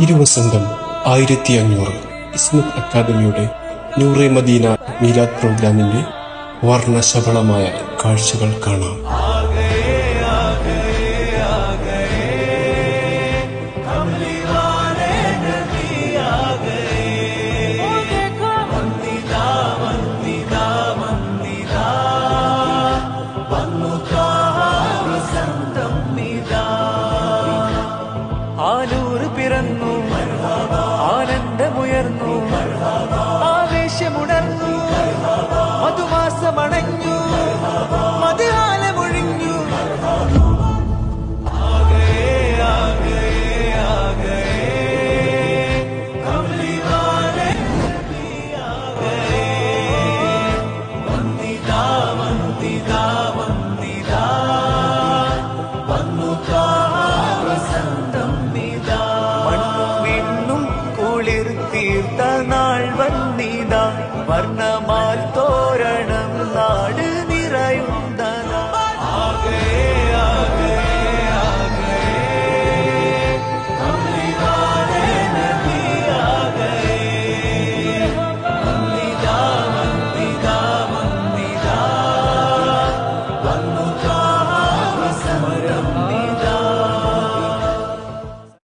തിരുവസന്തം ആയിരത്തി അഞ്ഞൂറ് ഇസ്മത് അക്കാദമിയുടെ നൂറെ മദീന മീലാദ് പ്രോഗ്രാമിന്റെ വർണശബളമായ കാഴ്ചകൾ കാണാം. പിറന്നു ആനന്ദമുയർന്നു. ആവേശമുണർന്നു. മധുമാസമണഞ്ഞു. குளிர் தீர்த்த நாள் வந்திதான் வர்ணமால் தோரணம் நாடு